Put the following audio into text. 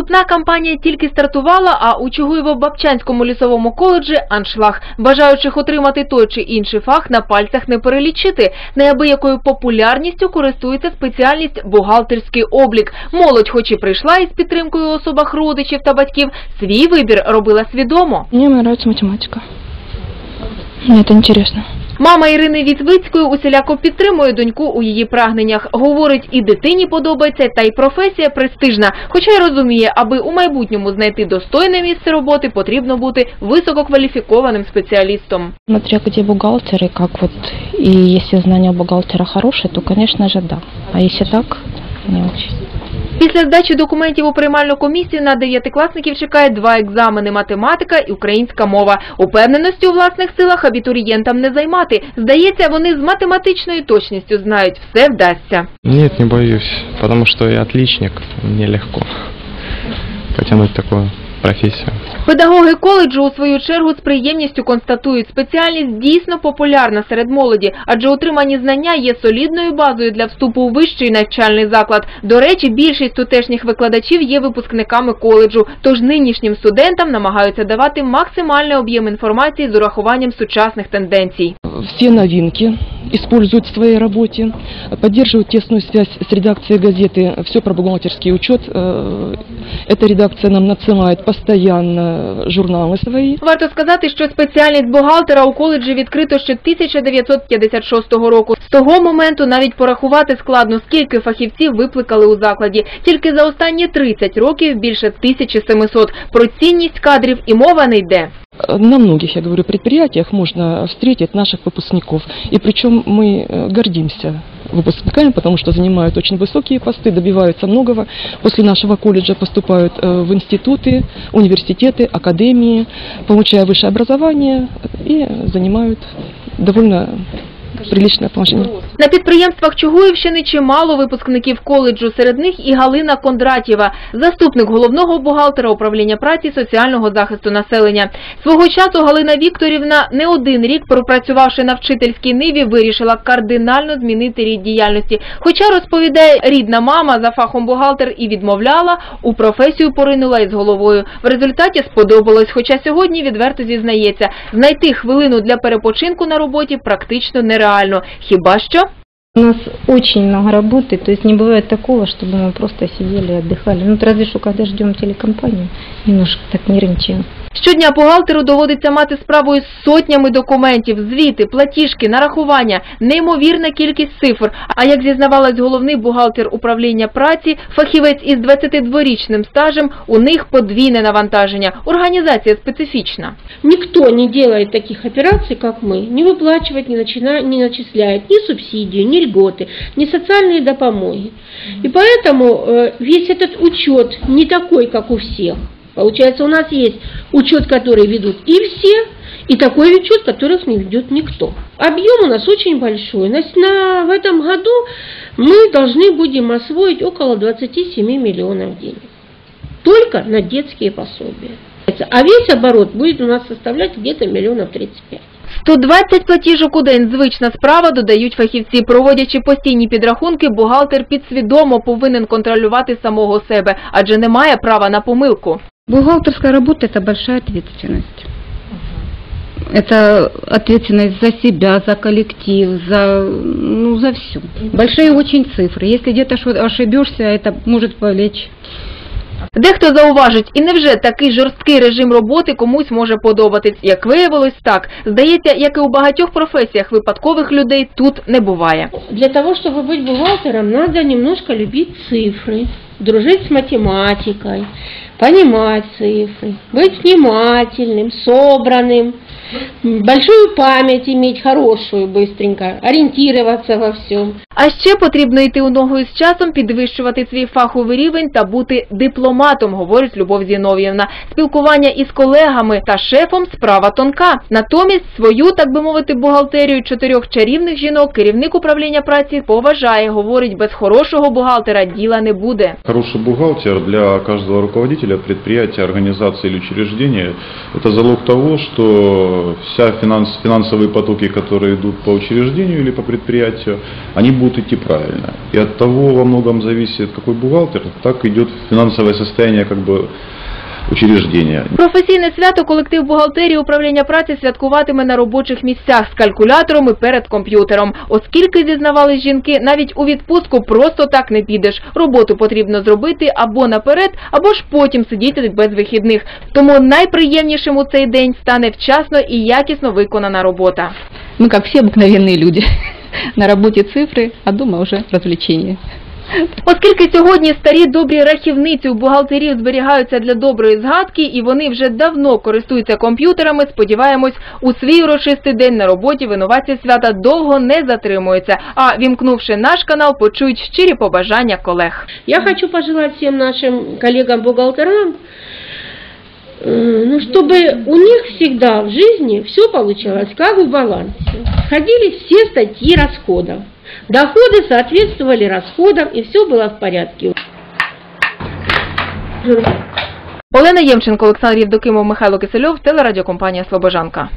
Вступна кампанія тільки стартувала, а у Чугуєво-Бабчанському лісовому коледжі аншлаг. Бажаючих отримати той чи інший фах на пальцях не перелічити. Неабиякою популярністю користується спеціальність бухгалтерський облік. Молодь, хоч і прийшла із підтримкою особах родичів та батьків, свій вибір робила свідомо. Мне нравится математика. Мне это интересно. Мама Ірини Вітвицької усіляко підтримує доньку у її прагненнях. Говорить, і дитині подобається, та й професія престижна. Хоча й розуміє, аби у майбутньому знайти достойне місце роботи, потрібно бути висококваліфікованим спеціалістом. Смотря где бухгалтер и как вот, и если знания бухгалтера хорошие, то, конечно же, да. А если так, не очень. Після здачі документів у приймальну комісію на дев'ятикласників чекає два екзамени – математика і українська мова. Упевненості у власних силах абітурієнтам не займати. Здається, вони з математичною точністю знають, все вдасться. Ні, не боюсь, тому що я отличник, мені легко потягнути таку профессию. Педагоги коледжу у свою чергу з приємністю констатують, спеціальність дійсно популярна серед молоді, адже отримані знання є солідною базою для вступу у вищий навчальний заклад. До речі, більшість тутешніх викладачів є випускниками коледжу, тож нинішнім студентам намагаються давати максимальний об'єм інформації з урахуванням сучасних тенденцій. все новинки используют в своей работе, поддерживают тесную связь с редакцией газеты «Все про бухгалтерский учет». Э, Эта редакция нам надсылает постоянно журналы свои. Варто сказати, що спеціальність бухгалтера у коледжі відкрито ще 1956 року. З того моменту навіть порахувати складно, скільки фахівців викликали у закладі. Тільки за останні 30 років більше 1700. Про цінність кадрів і мова не йде. Э, На многих, я говорю, предприятиях можно встретить наших выпускников. И причем мы э, гордимся выпускниками, потому что занимают очень высокие посты, добиваются многого. После нашего колледжа поступают э, в институты, университеты, академии, получая высшее образование и занимают довольно приличное положение. На підприємствах Чугуївщини чимало випускників коледжу, серед них і Галина Кондратєва, заступник головного бухгалтера управління праці соціального захисту населення. Свого часу Галина Вікторівна не один рік, пропрацювавши на вчительській ниві, вирішила кардинально змінити рід діяльності. Хоча, розповідає рідна мама за фахом бухгалтер і відмовляла, у професію поринула із головою. В результаті сподобалось, хоча сьогодні відверто зізнається, знайти хвилину для перепочинку на роботі практично нереально Хіба що У нас очень много работы, то есть не бывает такого, чтобы мы просто сидели и отдыхали. Ну, разве что когда ждем телекомпанию, немножко так нервничаем. Щодня бухгалтеру доводиться мати справу із сотнями документів, звіти, платіжки, нарахування, неймовірна кількість цифр. А як зізнавалась головний бухгалтер управління праці, фахівець із 22-річним стажем, у них подвійне навантаження. Організація специфічна. Никто не делает таких операций, как мы. Не выплачивает, не, начина- не начисляет ни субсидию, ни льготы, ни социальные допомоги. И поэтому э, весь этот учет не такой, как у всех. Получается, у нас есть учет, который ведут и все, и такой учет, которых не ведет никто. Объем у нас очень большой. На, с- на- в этом году мы должны будем освоить около 27 миллионов денег. Только на детские пособия. А весь оборот будет у нас составлять где-то миллионов 35. 120 платіжок у день – звична справа, додають фахівці. Проводячи постійні підрахунки, бухгалтер підсвідомо повинен контролювати самого себе, адже не має права на помилку. Бухгалтерская работа – это большая ответственность. Это ответственность за себя, за коллектив, за, ну, за все. Большие очень цифры. Если где-то что- ошибешься, это может повлечь Дехто зауважить, і невже такий жорсткий режим роботи комусь може подобатись? Як виявилось, так. Здається, як і у багатьох професіях, випадкових людей тут не буває. Для того, чтобы быть бухгалтером, надо немножко любить цифры, дружить с математикой, понимать цифры, быть внимательным, собранным, м, большую память иметь хорошую, быстренько, ориентироваться во всем. А ще потрібно йти у ногу з часом, підвищувати свій фаховий рівень та бути дипломатом, говорить Любов Зінов'євна. Спілкування із колегами та шефом справа тонка. Натомість свою, так би мовити, бухгалтерію чотирьох чарівних жінок керівник управління праці поважає, говорить, без хорошого бухгалтера діла не буде. Хороший бухгалтер для каждого руководителя руководителя предприятия, организации или учреждения, это залог того, что вся финанс, финансовые потоки, которые идут по учреждению или по предприятию, они будут идти правильно. И от того во многом зависит, какой бухгалтер, так идет финансовое состояние как бы учреждения. Професійне свято колектив бухгалтерії управління праці святкуватиме на робочих місцях з калькулятором і перед комп'ютером. Оскільки зізнавались жінки, навіть у відпустку просто так не підеш. Роботу потрібно зробити або наперед, або ж потім сидіти без вихідних. Тому найприємнішим у цей день стане вчасно і якісно виконана робота. Мы, как все обыкновенные люди, на работе цифры, а дома уже развлечения. Оскільки сьогодні старі добрі рахівниці у бухгалтерів зберігаються для доброї згадки і вони вже давно користуються комп'ютерами, сподіваємось, у свій урочистий день на роботі винуватці свята довго не затримуються, а вімкнувши наш канал, почують щирі побажання колег. Я хочу пожелать всем нашим коллегам-бухгалтерам, э, ну, чтобы у них всегда в жизни все получалось как в балансе. Сходились все статьи расходов. Доходы соответствовали расходам, и все было в порядке. Олена Ємченко, Олександр Євдокимов, Михайло Кисельов, телерадіокомпанія Слобожанка.